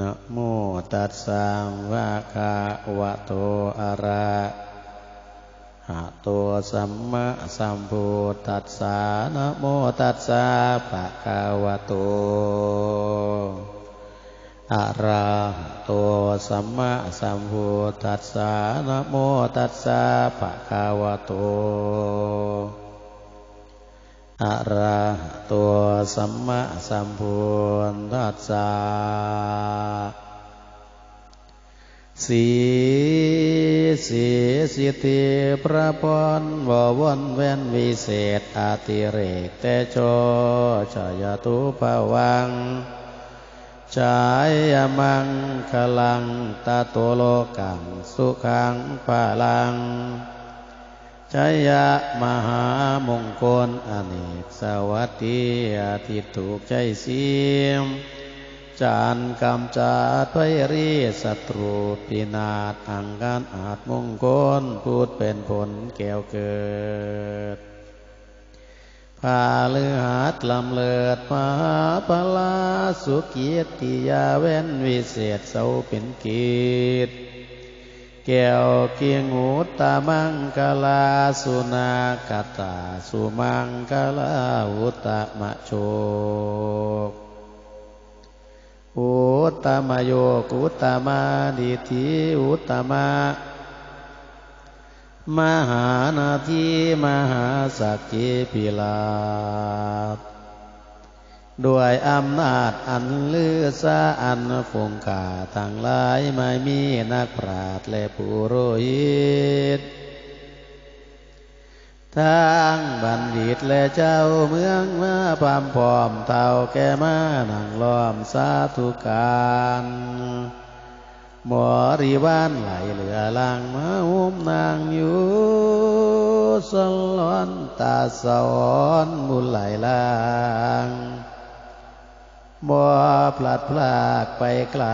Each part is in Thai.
นะโมตัสสะวะคาวะโตอะระหะโตสัมมาสัมพุทธัสสะนะโมตัสสะภะคะวะโตอะระหะโตสัมมาสัมพุทธัสสะนะโมตัสสะภะคะวะโต อะระหะโตสัมมาสัมพุทธัสสะสีสีสิทิพระพรบวนเว้นวิเศษอาติเรกแต่โจชยตุภวังชายมังคลังตาโตโลกังสุขังปาลัง ชัยะมหามงคลอเนกสวัสดีอาทิตถูกใจเสียมจานกำจัดไพรีศัตรูปีนาศอังการอาจมงคลพูดเป็นผลแก้วเกิดพาเลือดลำเลิดมหาปลาสุกีติยาเว้นวิเศษเสาเป็นกีต แก้วเกียงหูตามังกลาสุนาคตาสุมังกลาอุตมะโชกอุตมโยกุตมาดิธิอุตมามหานาทีมหาสักกิปิลา ด้วยอำนาจอันลือซาอันฟงกาทั้งหลายไม่มีนักปราดและปุโรหิตทั้งบัณฑิตและเจ้าเมืองมาพามพร้อมเท่าแก่มานั่งล้อมสาธุการหมอรีวานไหลเหลือลังมาหุ้มนางอยู่สลอนตาสอนบุญไหลลาง บ่พลัดพลากไปไกล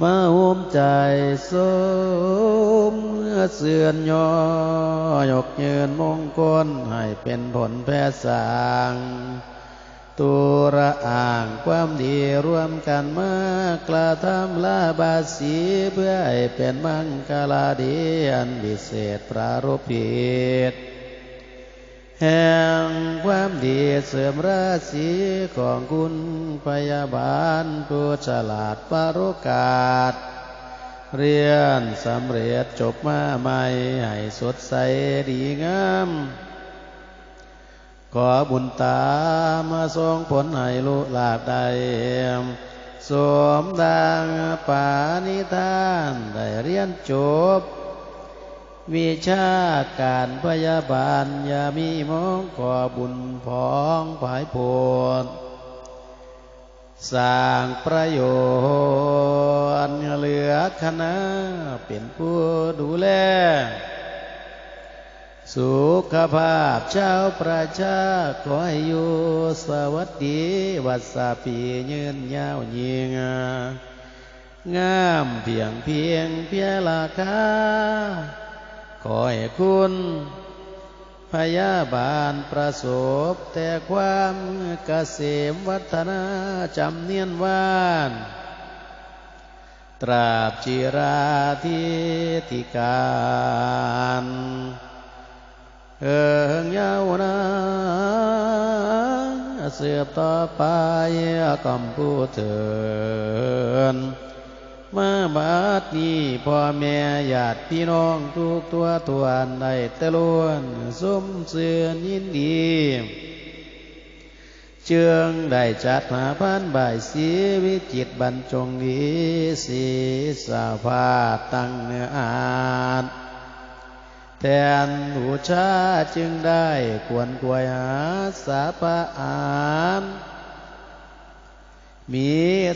มาหุ้มใจสมเสื่อนย่อยกเยืนมงคลให้เป็นผลแพทย์สางตุระอ่างความดีร่วมกันมากระทำลาบาสีเพื่อให้เป็นมังกลาดีอันวิเศษปรารพิต แห่งความดีเสริมราศีของคุณพยาบาลผู้ฉลาดปรุกาศ เรียนสำเร็จจบมาใหม่ ให้สดใสดีงาม ขอบุญตามาทรงผลให้ลุลาบใดสวมดังปานิทานได้เรียนจบ วิชาการพยาบาลอย่ามีมองขอบุญพองผายผลสร้างประโยชน์เหลือคณะเป็นผู้ดูแล สุขภาพเจ้าประชาขอให้อยู่สวัสดีวัสปียืนยาวยิงงามเพียงเพียงเพียราคา ขอให้คุณพยาบาลประสบแต่ความเกษมวัฒนาจำเนียนวานตราบจิราทิติการเอิงยาวนาเสืบต่อไปกำผู้เถิน มาบาดนี้พ่อแม่ญาติพี่น้องทุกตัวตวนได้ตะลวนสมเสือยินดีเจืองได้จัดหาพันบ่ายสีวิจิตบรรจงดีสีสาภาตั้งเนื้ออาจแทนหูชาจึงได้ควรกวยหาสาปะอาน มี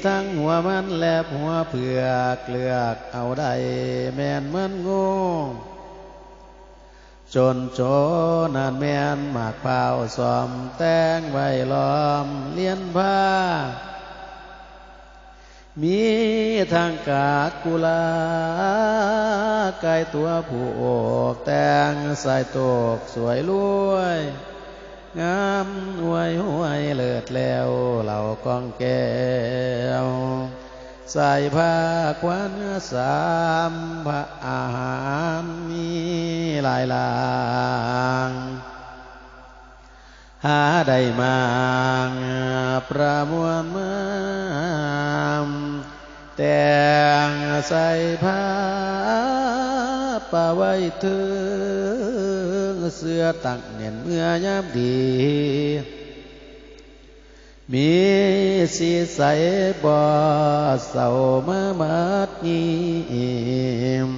ทั้งหัวมันแลบหัวเผือกเลือกเอาได้แม่นมันงูจนโจนานแม่นหมากเผาสอมแตงไว้ล้อมเลี้ยนผ้า มีทางกาดกุลาไกตัวผู้อก แต่งใส่ตกสวยรวย งามหวยหวยเลิศแล้วเหล่ากองแก้วใส่ผ้าควันสามพระอาหารมีหลายลางหาได้มางประมวลมาแต่งใส่ผ้าป่าไว้ถึง เสื้อตักเนียนเมื่อยามดี มีสีใสบ่เศร้ามามัดยิม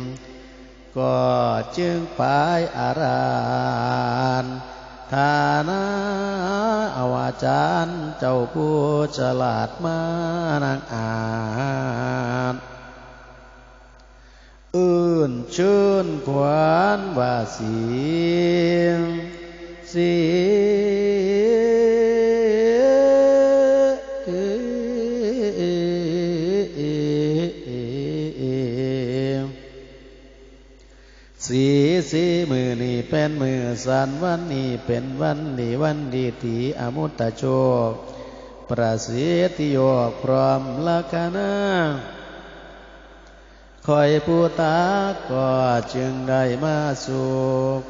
ก็จึงไปอารานฐานะอาวาจารย์เจ้าผู้ฉลาดมานางอ่าน อื่นชื่นขวานว่าเสียงเสียงสีสีมือนี่เป็นมือสันวันนี้เป็นวันดีวันดีตีอมุตตะโชคประสิทธิโยกพร้อมละกานา คอยผู้ตาก็จึงได้มาสู่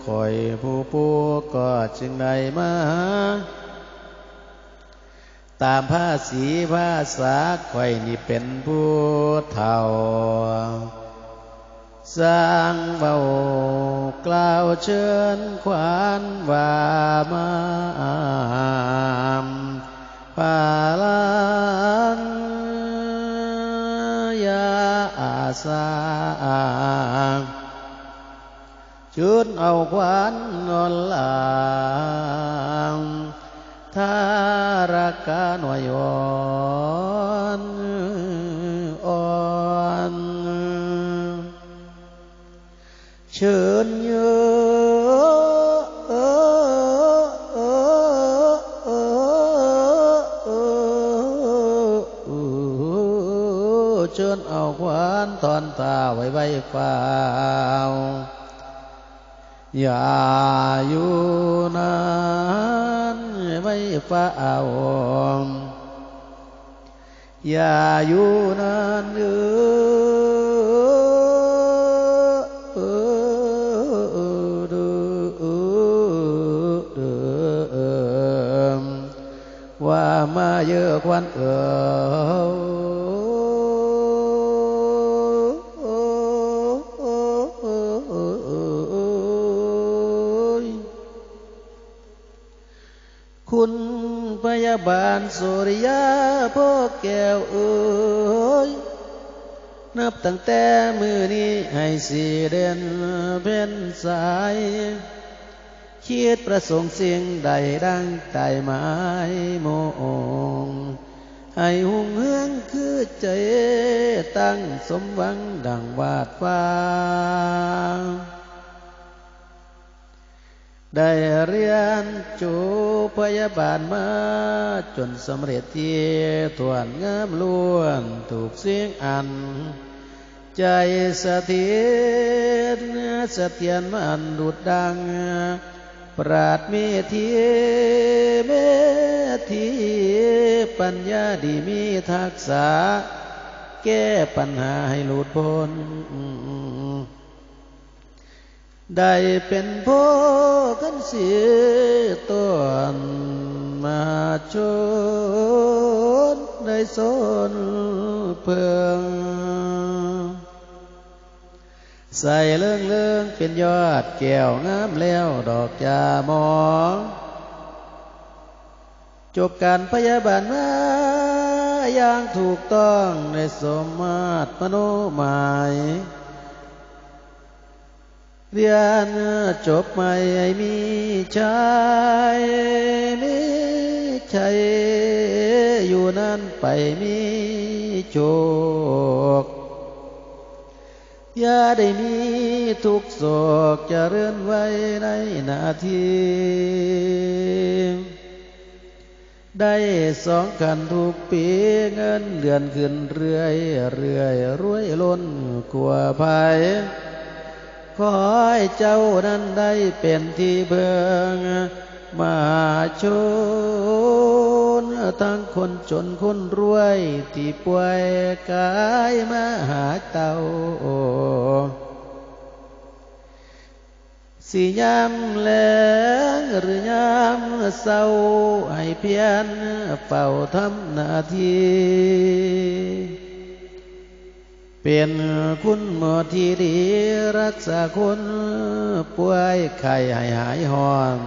คอยผู้ปูก็จึงได้มาหาตามภาษีภาษาคอยนี่เป็นผู้เท่า สร้างเบากล่าวเชิญขวานว่ามา ขวานนนลังทารกาหน่วยอ่อนอ่อนเชิญเยเชิญเอาขวานตอนตาไว้ไว้ฟ้าวอย่า อยู่นานไว้ฟ้าวอย่าอ สุริยาพ่อแก้วเอ้ยนับตั้งแต่มือนี้ให้สีเด่นเป็นสายคิดประสงค์สิ่งใดดังใจหมายโมงให้หุ่งเฮืองคือใจตั้งสมหวังดังวาดฟ้า ได้เรียนจูพยาบาลมาจนสำเร็จที่ทวนงามล้วนถูกเสียงอัน ใจสะเทียนสะเทียนมันดุดดัง ปราดเมธีเมธีปัญญาดีมีทักษะ แก้ปัญหาให้หลุดพ้น ได้เป็นพ่อกันเสียต้นมาชนได้สนเพื่องใส่เลื่องเลื่องเป็นยอดแก้วงามแล้วดอกจามองจบการพยาบาลมาอย่างถูกต้องในสมมาตรมโนหมาย เรียนจบใหม่มีชายมีชัยอยู่นั่นไปมีโชคอย่าได้มีทุกโศกจะเรื่อนไว้ในนาทีได้สองกันทุกปีเงินเดือนขึ้นเรื่อยเรื่อยรวยล้นกว่าภัย ขอให้เจ้านั้นได้เป็นที่เบิงมาชนทั้งคนจนคนรวย ที่ป่วยกายมาหาเต้าสิยามแลงหรือยามเศร้าให้เพียนเฝ้าทำหน้าที่ เป็นคุณหมอที่ดีรักษาคนป่วยไข้ให้หายหอน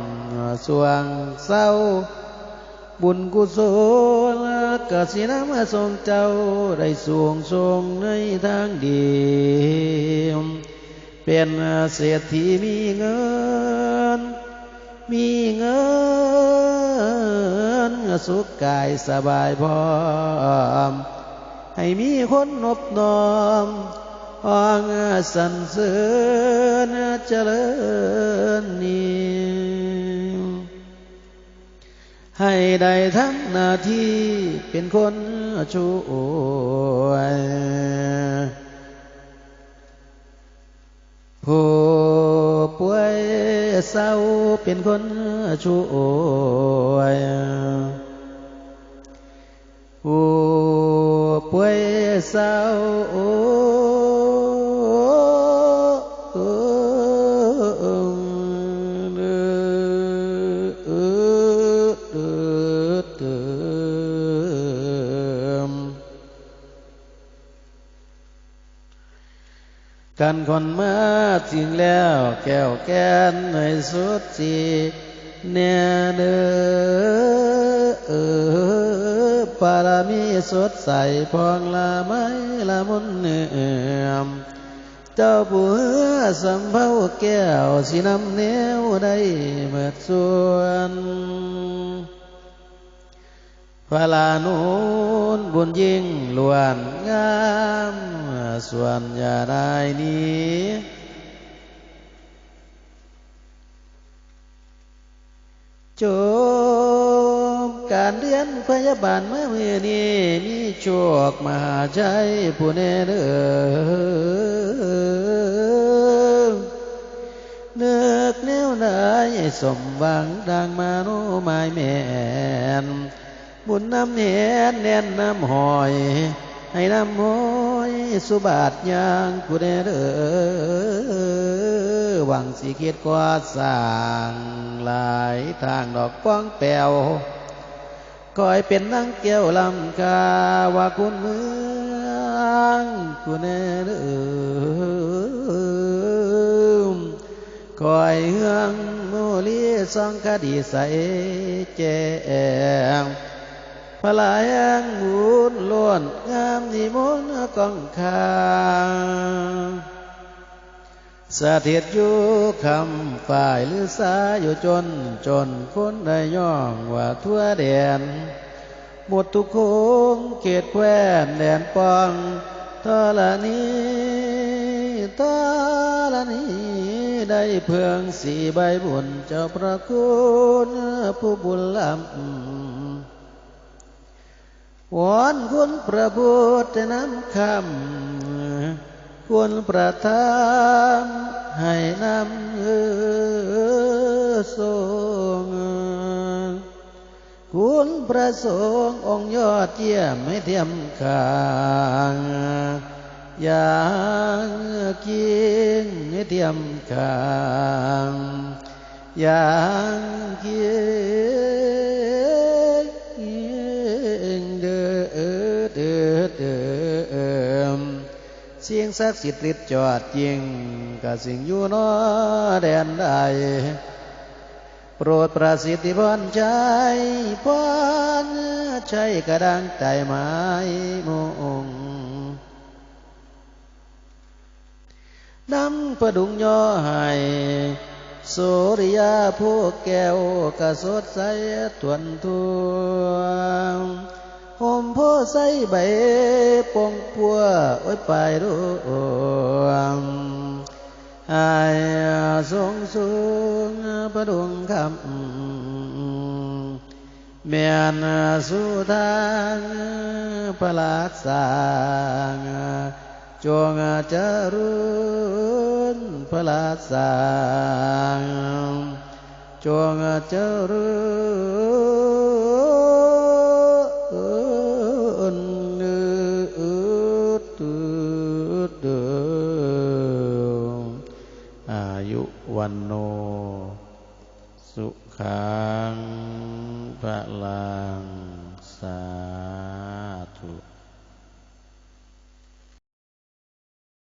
สวงเศร้า บุญกุศลกสินมาทรงเจ้าได้สวงทรงในทางดี เป็นเศรษฐีมีเงิน มีเงิน สุขกายสบายพร้อม ให้มีคนนบน้อมองสรรเสริญเจริญนี้ให้ได้ทำหน้าที่เป็นคนช่วยผู้ป่วยเศร้าเป็นคนช่วยผู้ป่วย เศร้าโอ้กันคนมาถึงแล้วแก้วแกนในสุดสีเนเนอ ปารามีสดใสพองละไม้ละมุนเนือมเจ้าผู้สัมภาแก้วสีน้ำเนียวได้เมื่อส่วนพระลานุนบุญยิ่งล้วนงามส่วนยาได้นี้จ การเรียนพยาบาลมาเมื่อนี้มีโชคมาใจผู้แน่เด้อเนึกแนวไหนสมหวังดังมาโนไม้แม่นบุญน้ำเนียนแน่นน้ำหอย ให้น้ำหอยสุบาทยางกูเด้อหวังสีเกียรกว่าสร้างหลายทางดอกป้องแปว คอยเป็นนังเกี้ยวลำกาว่าคุณเมืองกูเด้อคอยเฮืองโมลีสองคดีใสแจงพลายงบุญล้วนงามนิมนต์กองคา สถิตอยู่คำฝ่ายหรือสาอยู่จน จนคนได้ย่องว่าทั่วแดน หมดทุกคงเขตแควนแดนปองทอละนี้ทอละนี้ได้เพื่องสีใบบุญเจ้าพระคุณผู้บุญล้ำวอนคุณพระพุทธน้ำคำ คุณประทานให้นำเอทรงคุณประสงค์องค์ยอดเยี่ยมไม่เทียมคางอย่างกิงไม่เทียมคางอย่างกิง สียงศักดิ์สิทธิ์ฤทธิ์จอดจริงกับสิ่งอยู่นอแดนใดโปรดประสิทธิพรใจพรใจกระดังใจไม้มงนำประดุงย่อให้สุริยาผู้แก้วกระสดใสทวนทวง ห่มโพใสใบปองปัวโอ้ยไปรูงอายงสูงประดุงคำเมียนสุทางประหลาดสางจงเจริญพระลาสางจงเจริญ ยุวันโน สุขังพระลังสา